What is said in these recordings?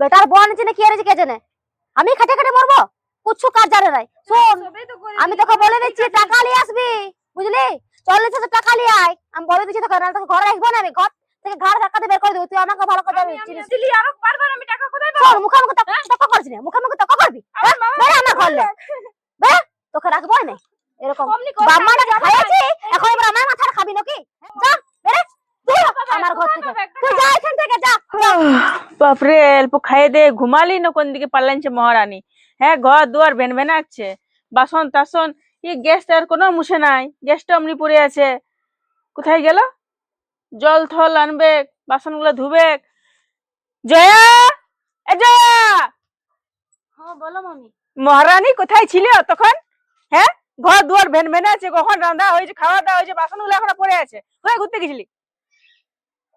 Better বোন চিনে কি আরেছে কে জানে? আমি খেটে খেটে মরবো? কুচ্ছু কাজ জানে নাই? শোন আমি তোকে বলে দিচ্ছি টাকা নিয়ে আসবি বুঝলি? চল্লিশ হাজার টাকা নিয়ে আয়। আমি বলে দিচ্ছি তোকে নাহলে তোকে ঘরে রাখব না আমি ঘর থেকে ঘাড় ধাক্কাতে বের করে দেবো তুই আমাকে ভালো জানিস চিনিস। দিলি আরও বারবার আমি টাকা কোথায় পাবো? শোন মুখে মুখে তক করছিস না মুখে মুখে করবি? আমার মামা বেড়া আমার ঘরলে বে তোকে রাখব না এরকম। বাম্মাটাকে খাইয়েছি এখন এবার আমার মাথার খাবি নাকি? যা বেরে আমার ঘর থেকে। তুই যা এখান থেকে যা। বাপরে অল্প খাইয়ে দিয়ে ঘুমালি না কোন দিকে পালাইছে মহারানী। হ্যাঁ ঘর দুয়ার ভেন ভেনাচ্ছে বাসন টাসন এই গ্যাসটা আর কোনো মুছে নাই। গ্যাসটা অমনি পড়ে আছে। কোথায় গেল? জল থল আনবে বাসনগুলো ধুবে। জয়া! এ জয়া! হ্যাঁ বলো মামি। মহারানী কোথায় ছিল তখন হ্যাঁ ঘর দুয়ার ভেন ভেনে আছে কখন রান্না হয়েছে খাওয়া দাওয়া হয়েছে বাসনগুলো এখন পড়ে আছে। কোথায় ঘুরতে গেছিলি?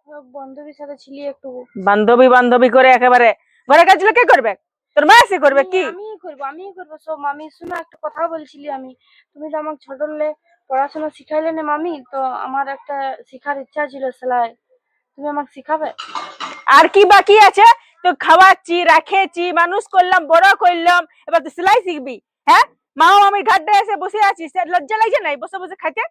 বান্ধবীর সাথে ছিলি একটু। বান্ধবী বান্ধবী করে একেবারে ঘরের কাজগুলো কে করবে? তোর মা এসে করবে কি? আমি করব আমি করব। সব মামি শোনো একটা কথা বলছিলি আমি। তুমি তো আমাকে ছোটলে পড়াশোনা শিখাইলে না মামি তো আমার একটা শেখার ইচ্ছা ছিল সেলাই। তুমি আমাকে শিখাবে? আর কি বাকি আছে? তো খাওয়াচ্ছি রাখেছি মানুষ করলাম বড় করলাম এবার তো সেলাই শিখবি হ্যাঁ? মা আমি ঘাটে এসে বসে আছি সে লজ্জা লাগছে নাই বসে বসে খাইতে?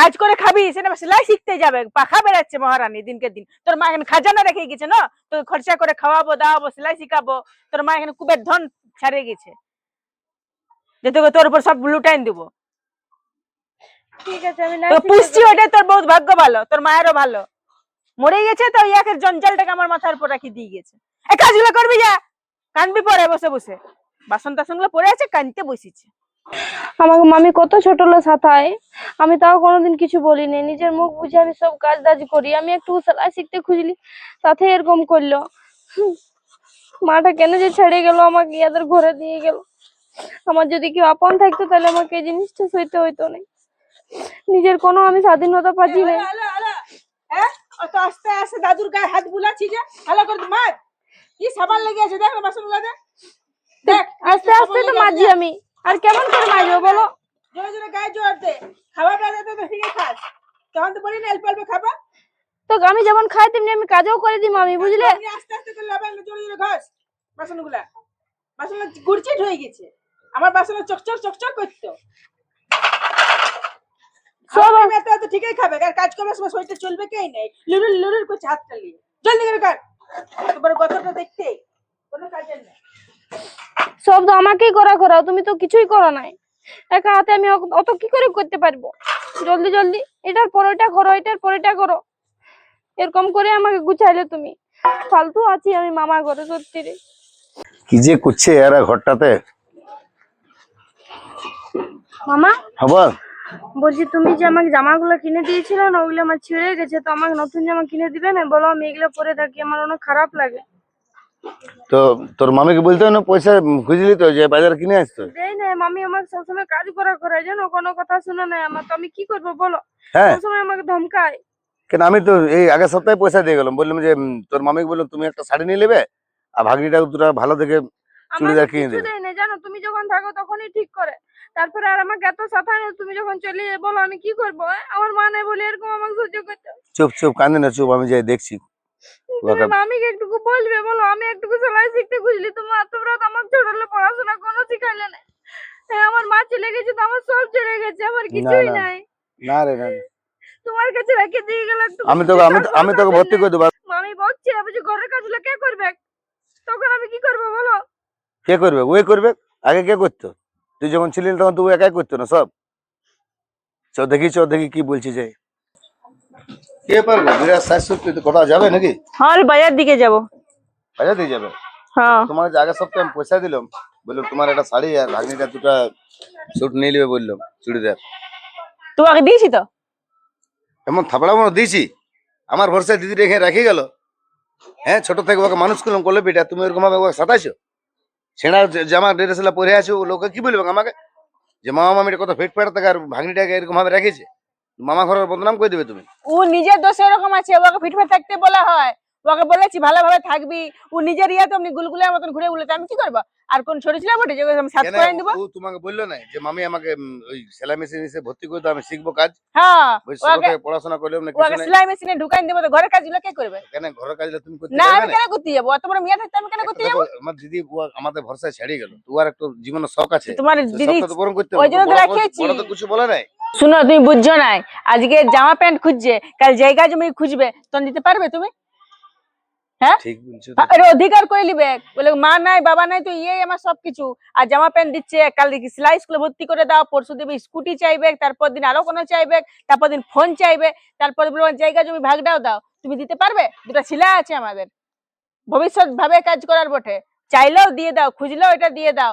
কাজ করে খাবি সেটা সেলাই শিখতে যাবে পাখা বেড়াচ্ছে মহারানী দিনকে দিন। তোর মা এখানে খাজানা রেখে গেছে না? তো খরচা করে খাওয়াবো দাওয়াবো সেলাই শিখাবো তোর মা এখানে কুবের ধন ছাড়িয়ে গেছে। যে তোকে তোর উপর সব লুটাইন দিব। ঠিক আছে আমি পুষছি ওটাই তোর বহুত ভাগ্য ভালো তোর মায়েরও ভালো। মরে গেছে তো ইয়াকের জঞ্জালটাকে আমার মাথার উপর রাখি দিয়ে গেছে। এই কাজগুলো করবি যা কানবি পরে বসে বসে। বাসন টাসনগুলো পড়ে আছে কানতে বসেছে। আমাকে মামি কত ছোট লো সাথায় আমি তাও কোনোদিন কিছু বলিনি। নিজের মুখ বুঝে আমি সব কাজ দাজ করি। আমি একটু সেলাই শিখতে খুঁজলি সাথে এরকম করল। মাটা কেন যে ছেড়ে গেল আমাকে ইয়াদের ঘরে দিয়ে গেল। আমার যদি কেউ আপন থাকতো তাহলে আমাকে এই জিনিসটা সইতে হইতো না। নিজের কোনো আমি স্বাধীনতা পাচ্ছি না। হ্যাঁ? অত আস্তে আস্তে দাদুর গায়ে হাত বুলাচ্ছি যে ভালো করে মার। কি সাবান লেগে আছে? দেখ বাসন দেখ আস্তে আস্তে তো মাঝি আমি। আর কেমন করে মারবো বলো? জোরে জোরে গায়ে জোর দে। খাবার বেড়ে তো ঠিক খাস। তখন তো বলি না অল্প অল্প খাবা। তো আমি যেমন খাই তেমনি আমি কাজও করে দিই মামি বুঝলে? আস্তে আস্তে করে লবণ জোরে জোরে ঘাস বাসনগুলা। বাসন গুড়চিট হয়ে গেছে। আমার বাসন চকচক চকচক করতো। সব সব এত এত ঠিকই খাবে। আর কাজ করার সময় শরীরটা চলবে কেই নেই লুরুল লুরুল করছে হাতটা নিয়ে। জলদি করে কর। তোমার গতটা দেখতে। কোনো কাজের নেই। সব তো আমাকেই করা করাও। তুমি তো কিছুই করো নাই। একা হাতে আমি অত- কি করে করতে পারব? জলদি জলদি। এটার পর ওইটা করো এটার পর এটা করো। এরকম করে আমাকে গুছাইলে তুমি। ফালতু আছি আমি মামা ঘরে সত্যি রে। কি যে করছে এরা ঘরটাতে? মামা? হবার বলছি তুমি যে আমাকে জামাগুলো কিনে দিয়েছিলে না ওগুলো আমার ছিঁড়ে গেছে তো আমাকে নতুন জামা কিনে দিবে না? বলো আমি এগুলো পরে থাকি আমার অনেক খারাপ লাগে। তো তোর মামিকে বলতে না পয়সা খুঁজলি তো যে বাজার কিনে আসতো দেই না মামি আমাকে সবসময় কাজ করা করে জানো? কোনো কথা শুনে নাই আমার। তো আমি কি করব বলো? হ্যাঁ। সবসময় আমাকে ধমকায়। কেন আমি তো এই আগের সপ্তাহে পয়সা দিয়ে গেলাম। বললাম যে তোর মামিকে বললাম তুমি একটা শাড়ি নিয়ে নেবে আর ভাগনিটা দুটা ভালো দেখে চুড়িদার কিনে দেবে। না জানো? তুমি যখন থাকো তখনই ঠিক করে। তারপরে আর আমাকে এত সাথায় না তুমি যখন চলে বলো আমি কি করব? আমার মা নাই বলে এরকম আমাকে সহ্য করতে চুপ চুপ কান্দে না চুপ আমি যাই দেখছি। মামিকে একটুকু বলবে বলো আমি একটুকু সেলাই শিখতে খুঁজলি তোমার তোমরা তো আমার ছোটলে পড়াশোনা কোনো শিখাইলে না। আমার মা চলে গেছে তো আমার সব চলে গেছে আমার কিছুই নাই। না রে না। তোমার কাছে রেখে দিয়ে গেলে আমি তোকে আমি আমি তোকে ভর্তি করে দেবো। মামি বকছে বলছে ঘরের কাজগুলো কে করবে? তখন আমি কি করব বলো? কে করবে? ওই করবে? আগে কে করতো? তুই যখন ছিলি তখন তুই একাই করতো না সব? চ দেখি চ দেখি কি বলছি যে। কে পারবে? বিরাট ষাট সত্তর কোথাও যাবে নাকি? হ্যাঁ বাজার দিকে যাব। বাজার দিয়ে যাবে? হ্যাঁ। তোমার আগের সপ্তাহে আমি পয়সা দিলাম বললাম তোমার একটা শাড়ি আর ভাগ্নিটা দুটা স্যুট নিয়ে নেবে বললাম চুড়িদার। তোমাকে দিয়েছি তো? এমন থাপড়া মনে দিয়েছি? আমার ভরসায় দিদি রেখে রেখে গেল। হ্যাঁ ছোট থেকে ওকে মানুষ করলাম করলে বেটা তুমি ওরকম ভাবে ওকে সাতাইছো? ছেঁড়া জামা ড্রেস পরে আছো ও লোকে কি বলবে আমাকে? যে মামা মামিটা কত ফেট ফেট থাকে আর ভাগ্নিটাকে এরকম ভাবে রেখেছে মামা ঘরের বদনাম করে দেবে তুমি। ও নিজের দোষে এরকম আছে ওকে ফিটফাট থাকতে বলা হয়। ওকে বলেছি ভালোভাবে থাকবি ও নিজের ইয়ে তো এমনি গুলগুলের মতন ঘুরে উঠলে আমি কি করব? আর কোন ছোট ছিল বটে যে আমি কেন? করে দিব ও তোমাকে বলল না যে মামি আমাকে ওই সেলাই মেশিন এসে ভর্তি করে দাও আমি শিখব কাজ। হ্যাঁ ওকে পড়াশোনা করলেও না ওকে কিছু সেলাই মেশিনে ঢুকাই দেবো তো ঘরের কাজগুলো কে করবে? কেন? ঘরের কাজটা তুমি করতে না আমি কেন করতে যাব? বড় মেয়ে থাকতে আমি কেন করতে যাব? আমার দিদি আমাদের ভরসায় ছেড়ে গেল। তো আর একটু জীবনের শখ আছে। তোমার দিদি শখটা তো করতে ওই জন্য রাখিয়েছি। বড় তো কিছু বলে নাই। শুনো তুমি বুঝছ না আজকে জামা প্যান্ট খুঁজছে কাল জায়গা জমি খুঁজবে। তখন দিতে পারবে তুমি? তো। হ্যাঁ, অধিকার করে নিবে? বলে মা নাই বাবা নাই তো ইয়ে আমার সবকিছু। আর জামা প্যান্ট দিচ্ছে কাল দেখি সেলাই স্কুলে ভর্তি করে দাও পরশু দিবে স্কুটি চাইবে তারপর দিন আরও কোনো চাইবে তারপর দিন ফোন চাইবে তারপর বলব জায়গা জমি ভাগটাও দাও। তুমি দিতে পারবে? দুটা ছেলে আছে আমাদের। ভবিষ্যৎ ভাবে কাজ করার বটে। চাইলেও দিয়ে দাও খুঁজলেও এটা দিয়ে দাও।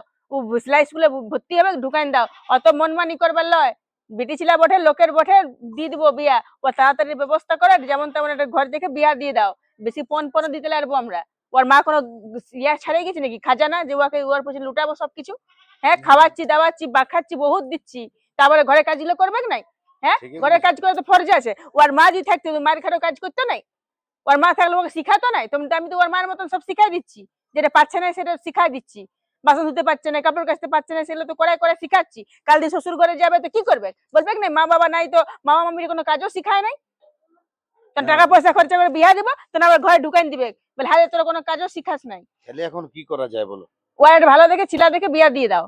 সেলাই স্কুলে ভর্তি হবে ঢুকাইন দাও। অত মনমানি করবার লয়। বিটি ছিলা বটে লোকের বটে দিয়ে দিবো বিয়া। ও তাড়াতাড়ি ব্যবস্থা করে যেমন তেমন একটা ঘর দেখে বিয়া দিয়ে দাও। বেশি পণ পণ দিতে লাগবো আমরা। ওর মা কোনো ইয়া ছাড়াই গেছে নাকি? খাজানা যে ওকে ওর পিছনে লুটাবো সবকিছু? হ্যাঁ খাওয়াচ্ছি দাওয়াচ্ছি বা খাচ্ছি বহুত দিচ্ছি। তারপরে ঘরে কাজগুলো করবে কি নাই? হ্যাঁ ঘরে কাজ করে তো ফরজ আছে। ওর মা যদি থাকতো মার খাটো কাজ করতো নাই? ওর মা থাকলে ওকে শিখাতো নাই? তুমি তো আমি তো ওর মার মতন সব শিখাই দিচ্ছি। যেটা পাচ্ছে না সেটা শিখাই দিচ্ছি। বাসন ধুতে পারছে না কাপড় কাচতে পারছে না সেগুলো তো করাই করে শিখাচ্ছি। কাল দিয়ে শ্বশুর ঘরে যাবে তো কি করবে? বলবে না মা বাবা নাই তো মামা মামির কোনো কাজও শিখায় নাই। টাকা পয়সা খরচা করে বিয়া দিব তখন আবার ঘরে ঢুকাইন দিবে। বলে হ্যাঁ তোর কোনো কাজও শিখাস নাই। তাহলে এখন কি করা যায় বলো? ওয়ার ভালো দেখে ছিলা দেখে বিয়া দিয়ে দাও।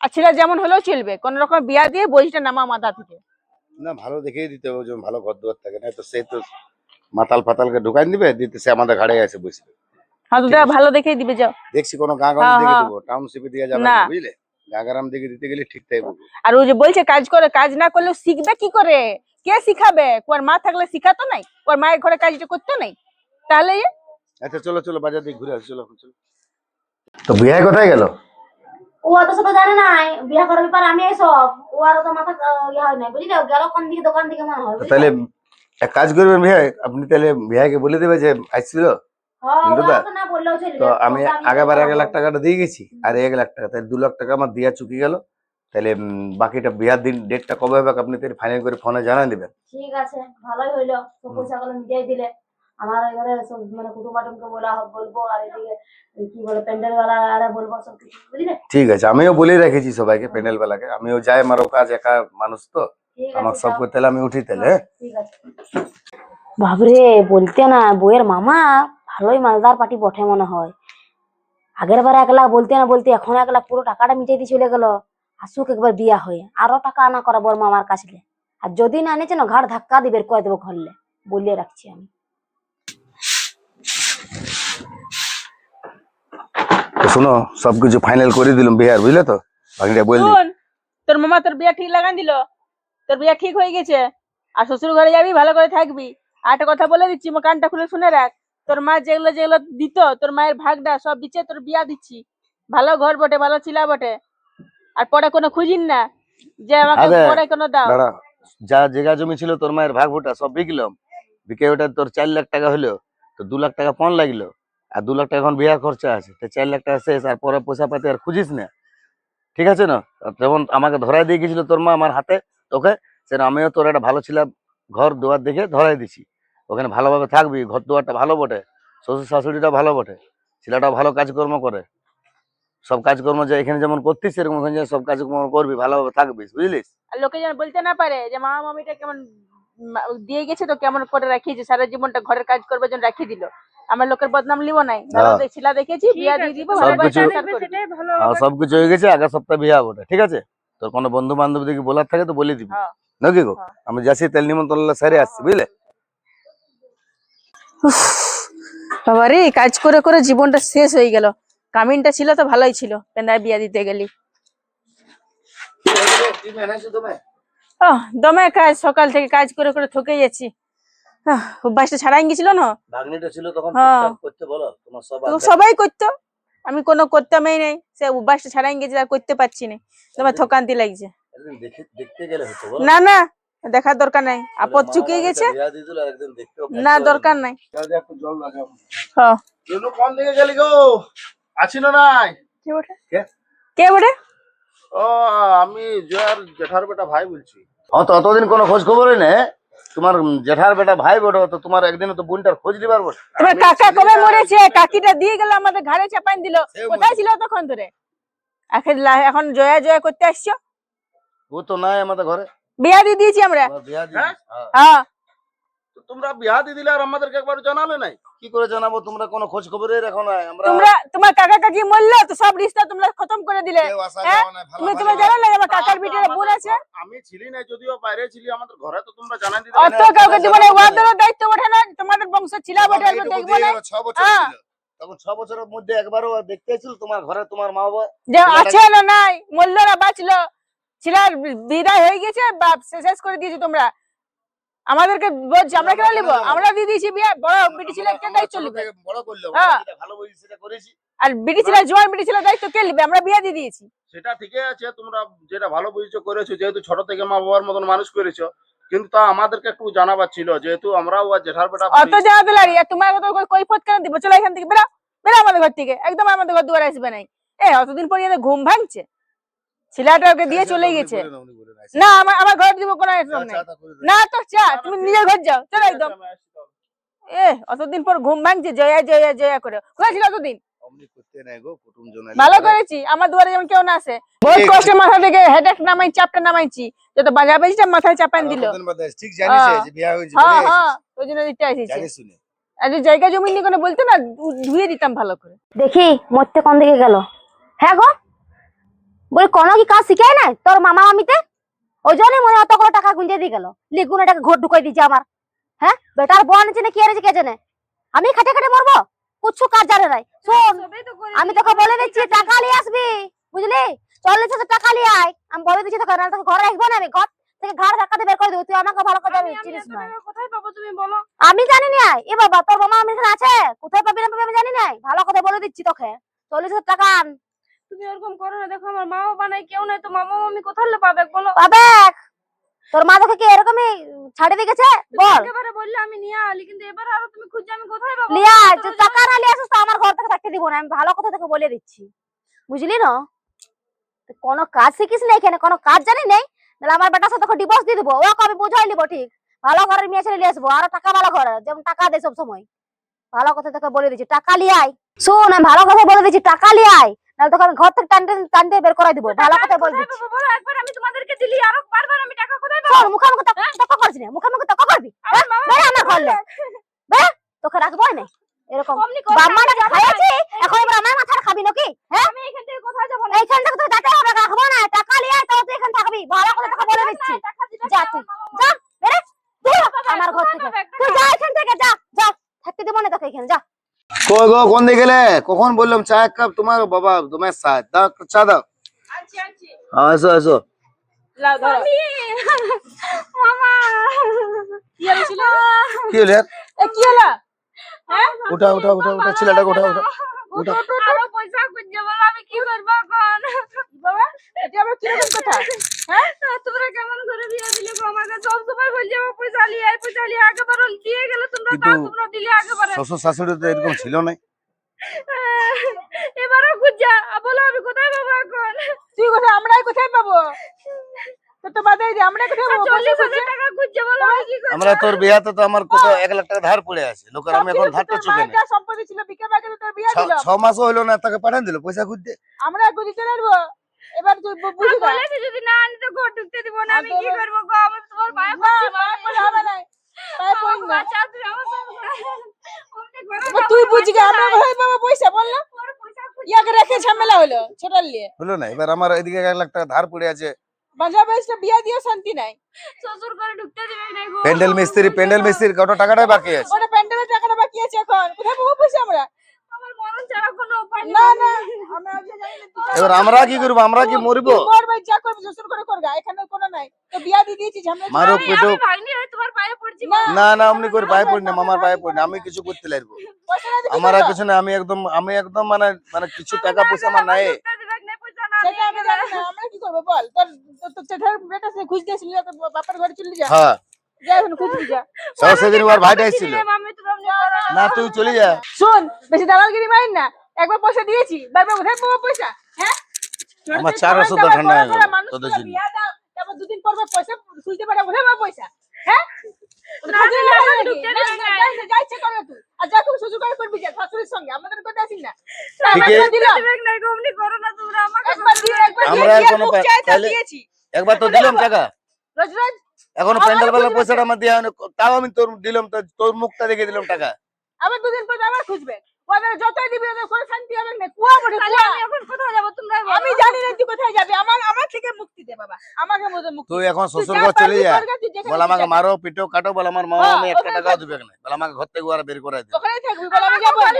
আর ছিলা যেমন হলেও চলবে কোন রকম বিয়া দিয়ে বইটা নামা মাথা থেকে। না ভালো দেখেই দিতে হবে ভালো ঘর দুয়ার থাকে না তো সে তো মাতাল ফাতালকে ঢুকাই দিবে দিতে সে আমাদের ঘাড়ে এসে বসবে হ্যাঁ আছে। ভালো দেখেই দিবে যাও। দেখছি কোনো গাঁ গাঁ হ্যাঁ, দিকে হ্যাঁ। দিব টাউনশিপে দিয়ে যাবে না। বুঝলে? গাঁ গ্রাম দিকে দিতে গেলে ঠিক তাই থাকবে আর ও যে বলছে কাজ করে কাজ না করলে শিখবে কি করে? কে শিখাবে? ওর মা থাকলে শিখাতো নাই? ওর মায়ের ঘরে কাজটা করতো নাই? তাহলে আচ্ছা চলো চলো বাজার দিকে ঘুরে আসি চলো চলো। তো বিয়ে কোথায় গেল? ও অত শত জানে নাই বিয়া করার ব্যাপার আমি এইসব ও আর তো মাথা আহ, ইয়ে হয় নাই বুঝলি গেল কোন দিকে দোকান দিকে মনে হয় তাহলে এক কাজ করবেন ভাই আপনি তাহলে ভাইয়াকে বলে দেবে যে আসছিল? হ্যাঁ, তো আমি আগেবার এক লাখ টাকাটা দিয়ে গেছি আর এক লাখ টাকা তাহলে দু লাখ টাকা আমার দিয়া চুকি গেল। তাহলে বাকিটা বিয়ার দিন ডেটটা কবে হবে আপনি তাহলে ফাইনাল করে ফোনে জানাই দেবেন। ঠিক আছে ভালোই হইল। সব পয়সা গুলো দিলে। আমার এবারে সব মানে বলা বলব আর এদিকে কি বলে প্যান্ডেল ওয়ালা আরে বলব সব কিছু বুঝলে? ঠিক আছে আমিও বলে রেখেছি সবাইকে প্যান্ডেল বেলাকে। আমিও যাই আমারও কাজ একা মানুষ তো। আমার সব করতে আমি উঠি তাহলে হ্যাঁ ঠিক আছে। বাবরে বলতে না বইয়ের মামা। ভালোই মালদার পার্টি বটে মনে হয়। আগের বার এক লাখ বলতে না বলতে এখন এক লাখ পুরো টাকাটা মিটাই দিয়ে চলে গেল। আসুক একবার বিয়া হয়ে আরও টাকা আনা করা বর মামার কাছে আর যদি না এনেছে না ঘাড় ধাক্কা দিবে কয়ে দেবো ঘরলে বলিয়ে রাখছি আমি। তো শোনো সবকিছু ফাইনাল করে দিলাম বিহার বুঝলে তো? বাকিটা শুন তোর মামা তোর বিয়া ঠিক লাগান দিল। তোর বিয়া ঠিক হয়ে গেছে। আর শ্বশুর ঘরে যাবি ভালো করে থাকবি। আর একটা কথা বলে দিচ্ছি আমার কানটা খুলে শুনে রাখ। তোর মা যেগুলো যেগুলো দিত তোর মায়ের ভাগটা সব দিচ্ছে তোর বিয়া দিচ্ছি। ভালো ঘর বটে ভালো ছিলা বটে। আর পরে কোনো খুঁজিন না যে আমাকে পরে কোনো দাও। যা জায়গা জমি ছিল তোর মায়ের ভাগ ওটা সব বিকলাম। বিকে ওটা তোর চার লাখ টাকা হলো তো দু লাখ টাকা পণ লাগল। আর দু লাখ টাকা এখন বিয়ার খরচা আছে তো চার লাখ টাকা শেষ আর পরে পয়সা পাতি আর খুঁজিস না। ঠিক আছে না? যেমন আমাকে ধরাই দিয়ে গেছিল তোর মা আমার হাতে তোকে সেটা আমিও তোর একটা ভালো ছিলাম ঘর দুয়ার দেখে ধরাই দিছি। ওখানে ভালোভাবে থাকবি ঘর দুয়ারটা ভালো বটে শ্বশুর শাশুড়িটা ভালো বটে ছেলেটাও ভালো কাজকর্ম করে। সব কাজকর্ম যে এখানে যেমন করতিস সেরকম ওখানে সব কাজকর্ম করবি ভালোভাবে থাকবি বুঝলিস? আর লোকে যেন বলতে না পারে যে মামা মামিটা কেমন দিয়ে গেছে তো কেমন করে রাখিয়েছে সারা জীবনটা ঘরের কাজ করবে জন্য রাখিয়ে দিল। আমার লোকের বদনাম লিব নাই। ভালো হ্যাঁ। দেখ- দেখেছি বিয়া দিয়ে দিব। আর সবকিছু হয়ে গেছে আগের সপ্তাহে বিয়ে হবে ঠিক আছে? তোর কোনো বন্ধু বান্ধব দিকে বলার থাকে তো বলে দিবি। হ্যাঁ। নাকি গো? হ্যাঁ। আমি যাচ্ছি তেল নিমন্ত্রণ সারে আসছি বুঝলে? বাবারে কাজ করে করে জীবনটা শেষ হয়ে গেল। কামিনটা ছিল তো ভালোই ছিল পেন্দায় বিয়া দিতে গেলি। ও দমে কাজ সকাল থেকে কাজ করে করে থকে যাচ্ছি অভ্যাসটা ছাড়াই গেছিল না? হ্যাঁ। সবাই করতো। আমি কোনো করতামই নাই। সে অভ্যাসটা ছাড়াই গেছি আর করতে পারছি না। তোমার থকান্তি লাগছে। না না। দেখার দরকার নাই। আপদ চুকিয়ে গেছে না দরকার নাই। কেন দিকে গেলি গো? নাই? কে বটে? কে? কে বটে? ও আমি জয়ার জেঠার বেটা ভাই বলছি। হ্যাঁ তো অতদিন কোনো খোঁজ খবরই তোমার জেঠার বেটা ভাই তো তোমার একদিন তো বোনটার খোঁজ দিবার বটে। তোমার আমি কাকা কবে মরেছে? কাকিটা দিয়ে গেল আমাদের ঘাড়ে দিল। কোথায় ছিল তখন ধরে? এখন জয়া জয়া করতে আসছো? ও তো নাই আমাদের ঘরে। বিয়া দিয়ে দিয়েছি আমরা হ্যাঁ? হ্যাঁ। হ্যাঁ তোমরা বিয়া দিয়ে দিলে আর আমাদেরকে একবার জানালে নাই কি করে জানাব তোমরা কোনো খোঁজ খবরই রাখো না আমরা তোমরা তোমার কাকা কাকি মরলো তো সব রিস্তা তোমরা খতম করে দিলে কেউ আসা হ্যাঁ? যাওয়া নাই, ভালো তুমি তোমার ভালো। জানো না আমার কাকার বিটের বোন আছে আমি ছিলি না যদিও বাইরে ছিলি আমাদের ঘরে তো তোমরা জানাই দিতে অত কাউকে জীবনে ওয়াদের দায়িত্ব ওঠে না তোমাদের বংশ ছিল বটে এইটুকু দেখব না গেলো, ছ বছর। ছিল। তখন ছ বছরের মধ্যে একবারও দেখতে এসেছিল তোমার ঘরে তোমার মা বাবা যে আছে না নাই মরলো না বাঁচলো ছেলের বিদায় হয়ে গেছে বাপ শেষ করে দিয়েছ তোমরা। আমাদেরকে বলছি আমরা কেন নিবো? আমরা দিয়ে দিয়েছি বিয়ে বড় বিটি ছেলে কে দায়িত্ব নিবে? হ্যাঁ। আর বিটি ছেলে জোয়ান বিটি ছেলে দায়িত্ব কে নিবে? আমরা বিয়ে দিয়ে দিয়েছি। সেটা ঠিকই আছে তোমরা যেটা ভালো বুঝছ করেছ যেহেতু ছোট থেকে মা বাবার মতন মানুষ করেছ কিন্তু তা আমাদেরকে একটু জানাবার ছিল যেহেতু আমরাও জেঠার বেটা অত জানাতে লাগি আর তোমার কত কৈফত কেন দিব? চলো এখান থেকে বেরো। বেরো আমাদের ঘর থেকে। একদম আমাদের ঘর দুয়ারে আসবে নাই। এ অতদিন পর ঘুম ভাঙছে। ছেলেটা ওকে দিয়ে চলে গেছে। না আমার আমার ঘর দিব কোনো একদম নেই না তো চা তুমি নিজের ঘর যাও চলো একদম। এ অতদিন পর ঘুম ভাঙছে জয়া জয়া জয়া করে। কোথায় ছিল অতদিন? ভালো করেছি আমার দুয়ারে যেমন কেউ না আসে বহুত কষ্টে মাথা থেকে হেডেক নামাই চাপটা নামাইছি যত বাজা বাজিটা মাথায় চাপান দিল। ঠিক জানিস হ্যাঁ। বিয়া হয়েছে হ্যাঁ হ্যাঁ ওই জন্য দিতে আসিছে জায়গা জমি নিয়ে কোনো বলতো না ধুয়ে দিতাম ভালো করে। দেখি মরতে কোন দিকে গেল? হ্যাঁ গো? বলি কোনো কি কাজ শিখাই নাই তোর মামা মামিতে? ওই জন্যই মনে হয় করে টাকা গুঞ্জে দিয়ে গেল। লিগুন এটাকে ঘর ঢুকাই দিয়েছে আমার। হ্যাঁ? বেটার বোন আছে না কি আছে কে জানে? আমি খাটে খাটে মরবো? কুচ্ছু কাজ জানে নাই? শোন, আমি তোকে বলে দিচ্ছি, টাকা নিয়ে আসবি, বুঝলি? চল্লিশ হাজার টাকা নিয়ে আয়। আমি বলে দিচ্ছি তোকে, নাহলে তোকে ঘরে রাখব না আমি, ঘর থেকে ঘাড় ধাক্কাতে বের করে দেবো। তুই আমাকে ভালো করে জানিস, চিনিস না। কোথায় পাবো তুমি বলো আমি জানি না এ বাবা, তোর মামা আমি এখানে আছে? কোথায় পাবি না পাবি আমি জানি না ভালো কথা বলে দিচ্ছি তোকে। চল্লিশ হাজার টাকা আন। তুমি ওরকম করো না। দেখো আমার মা বাবা নাই কেউ নাই তো মামা মামি কোথায় পাবে বলো। পাবে তোর মা তোকে কি এরকমই ছাড়ে দিয়ে গেছে? বল। একেবারে বললে আমি নিয়ে আলি কিন্তু এবার আরও তুমি খুঁজে আমি কোথায় পাবো? লিয়া তুই টাকা না লিয়ে আসিস তো আমার ঘর থেকে থাকতে দিব না আমি ভালো কথা তোকে বলে দিচ্ছি। বুঝলি না? কোনো কাজ শিখিস না এখানে কোনো কাজ জানি নেই? তাহলে আমার বেটার সাথে ডিভোর্স দিয়ে দিবো ওকে আমি বুঝাই নিবো ঠিক। ভালো ঘরের মেয়ে ছেলে নিয়ে আসব আর টাকা ভালো ঘরের যেমন টাকা দেয় সব সময় ভালো কথা তোকে বলে দিচ্ছি টাকা লিয়ে আয়। শোন আমি ভালো কথা বলে দিচ্ছি টাকা লিয়ে আয়। নাহলে তোকে আমি ঘর থেকে টানতে টানতে বের করে দিব ভালো কথা বলে কোথায় দিচ্ছি বলো? একবার আমি তোমাদেরকে দিলি আরও বারবার আমি টাকা কোথায় শোন মুখে মুখে তক করছি না মুখে মুখে তক করবি? হ্যাঁ? আমার ঘর লে তোকে রাখব না এরকম। না, যাব খাইয়াছি এখন এবার আমার খাবি নাকি? হ্যাঁ? আমি এখান থেকে কোথায় যাব না। এইখান থেকে যেতে হবে রাখব না। টাকা লিয়ে আয়, তুই এখানে থাকবি ভালো করে তোকে বলে দিচ্ছি। যা তুই। যা বেরে তুই আমার ঘর থেকে। তুই যা এখান থেকে যা যা। থাকতে দিব না তোকে এখানে যা। কই গো কোন দিকে গেলে? কখন বললাম চা এক কাপ? তোমার বাবা তোমার সাথ দাও একটু চা দাও। আনছি আনছি। হ্যাঁ এসো এসো। লাও ধরো। মামি, মামা! কি হয়েছিল কি হলো এর? এ কি হলো? হ্যাঁ? উঠা উঠা উঠা উঠা ছেলেটাকে উঠা উঠা। উঠা আরও পয়সা খুঁজে বলো আমি কি করব? এখন বাবা এটা আবার কীরকম কথা? হ্যাঁ? তোমরা কেমন করে দিলে গো? আমাকে সব সময় বলছে আমার পয়সা লিয়ে আয় পয়সা লিয়ে আগেবার দিয়ে গেলে তোমরা তা কিন্তু- তোমরা দিলে আগেবারে শ্বশুর শাশুড়ি তো এরকম ছিল না এবারও খুঁজা। বলো আমি কোথায় পাবো এখন? তুই কোথায়? আমরাই কোথায় পাবো? তো তো বাদাই দে আমরা তোর বিয়াতে তো আমার কত এক লাখ টাকা ধার পড়ে আছে। লোকের আমি এখন ধারটা চুকে মায়ের সম্পত্তি ছিল বিকে বাকে তো তোর বিয়ে দিল। ছ মাসও হইল না তাকে পাঠান দিল পয়সা খুঁজতে। আমরা গুজি চলে আসব এবার তুই বুঝি না বলেছি যদি না আনি তো ঘর ঢুকতে দিব না আমি কি করব গো? আমি তোমার পায়ে পড়ছি পায়ে পড়ে হবে না। পায়ে পড়ি আমাকে না। বাঁচাও তুমি আমার তুই বুঝি বাচ্চা আমরা। কোথায় পাবো পয়সা বল না। ইয়াকে রেখে ঝামেলা হলো ছোটার লিয়ে। হলো না এবার আমার এদিকে এক লাখ টাকা ধার পড়ে আছে। বাঁধা বয়সটা বিয়া দিয়ে শান্তি নাই। শ্বশুর করে ঢুকতে দিবে না গো। প্যান্ডেল মিস্ত্রি প্যান্ডেল মিস্ত্রির কত টাকাটাই বাকি আছে? ওটা প্যান্ডেলের টাকাটা বাকি আছে এখন। কোথায় পাবো পয়সা আমরা? আমার মরণ ছাড়া কোনো উপায় না না এবার আমরা কি করব? আমরা কি মরবো? ভাই যা করবি শ্বশুর করে করগা এখানে কোনো নাই। তো বিয়া দিয়ে দিয়েছি ঝামেলা মারো আমি পেটো তোমার পায়ে পড়ছি। না না না করে পায়ে পড়ি না মামার পায়ে পড়ি না আমি কিছু করতে লাগবো। আমার আর কিছু না আমি একদম আমি একদম মানে মানে কিছু টাকা পয়সা আমার নাই। সেটা আমি জানি না আমরা কি করব বল? তোর তোর- চেঠার বেটা সে খুঁজ দিয়েছিল তোর বাপের ঘরে চলে যা। হ্যাঁ। যা এখন খুঁজবি যা সব সেদিন ওর ভাইটা করো না তুই চলে যা। শোন বেশি দালালগিরি মাইন না। একবার পয়সা দিয়েছি। বারবার কোথায় পাবো পয়সা। হ্যাঁ? আমার চার ওষুধ তো ঠান্ডা তোদের জন্য। তারপর দুদিন পর পর পয়সা খুঁজতে পারে কোথায় পাবো পয়সা। হ্যাঁ। একবার তা তাহলে- দিয়েছি। একবার তো দিলাম টাকা। রোজ রোজ। এখনও প্যান্ডেল পয়সাটা আমার দেওয়া তাও আমি তোর দিলাম তো তোর মুখটা দেখে দিলাম টাকা। আবার দুদিন পর আবার খুঁজবে। ওদের যতই দিবি ওদের কোনো শান্তি হবে না। কুয়া বড় কুয়া। আমি জানি না তুই কোথায় যাবি। আমার আমার থেকে মুক্তি দে বাবা। আমাকে মধ্যে মুক্তি তুই এখন শ্বশুর ঘর চলে যা। বলে আমাকে মারো পিটো কাটো বলে আমার মা আমি একটা দিবে না বলে আমাকে ঘর থেকে ওরা বের করে দিবে ওখানেই থাকবি বলে আমি যাব। না।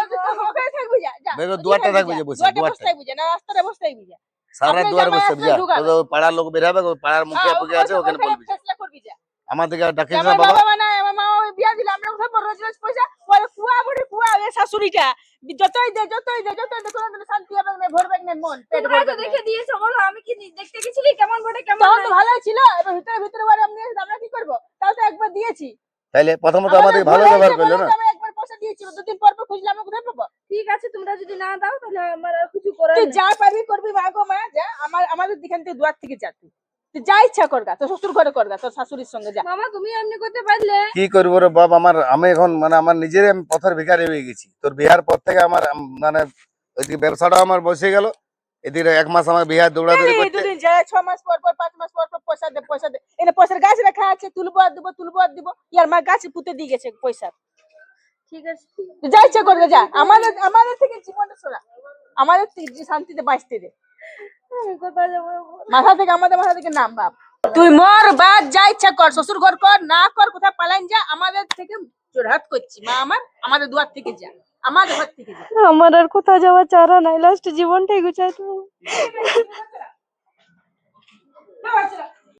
তুই তো ওখানে থাকবি যা, যা। বেগো দুয়ারটা থাকবি যা। বসে, দুয়ারটা দুয়ারটা। থাকবি যা, না রাস্তাটা বসে থাকবি যা। সারা দুয়ার জামাই বসে যা তো পাড়ার লোক বের হবে পাড়ার মুখে হ্যাঁ, আছে ওখানে- বলবি যা। আমাদেরকে ডাকিস না আমার বাবা বাবা মা আমার মা বিয়া দিল, আমরা কোথায় বড় রোজ রোজ পয়সা? ওই কুয়া বড়ি কুয়া, এ শাশুড়িটা। যতই দে, যতই দে, যতই দে, কোনোদিনও শান্তি হবে না, ভরবে না মন, পেট ভরবে না। তখন তো ভালোই ছিল, এবার ভিতরে ভিতরে বারে আমি আমরা কি করব? তাও তো একবার দিয়েছি। তাহলে প্রথমত আমাদের ভালো ব্যবহার করল না আমি একবার পয়সা দিয়েছি, দুদিন পর পর খুঁজলে আমরা কোথায় পাবো? ঠিক আছে তোমরা যদি না দাও তাহলে আমার কিছু করার তুই যা পারবি করবি মা গো মা, যা। আমার আমাদের দিখান থেকে দুয়ার থেকে যা তুই। তুই যা ইচ্ছা করগা, তোর শ্বশুর ঘরে করগা, তোর শাশুড়ির সঙ্গে যা। মামা তুমি এমনি করতে পারলে? কি করব রে বাপ আমার আমি এখন মানে আমার নিজেরই আমি পথের ভিখারি হয়ে গেছি। তোর বিহার পর থেকে আমার মানে ওইদিকে ব্যবসাটা আমার বসে গেল। এদিকে এক মাস আমার বিহার দৌড়াদৌড়ি করতে দুদিন যায় ছ মাস পর পর পাঁচ মাস পর পর পয়সা দে পয়সা দে। এনে পয়সার গাছ রাখা আছে তুলবো আর দিব তুলবো আর দিব। ইয়ার মা গাছ পুঁতে দিয়ে গেছে পয়সা। ঠিক আছে যা ইচ্ছা করবে যা। আমাদের আমাদের থেকে জীবনটা সরা। আমাদের থেকে শান্তিতে বাঁচতে দে। মাথা থেকে আমাদের মাথা থেকে নাম বাপ। তুই মর বাদ যা ইচ্ছা কর শ্বশুর ঘর কর না কর কোথায় পালাইন যা আমাদের থেকে জোরহাত করছি। মা আমার আমাদের দুয়ার থেকে যা আমাদের ঘর থেকে যা। আমার আর কোথাও যাওয়ার চারা নাই লাস্ট জীবনটাই গুছাই তো।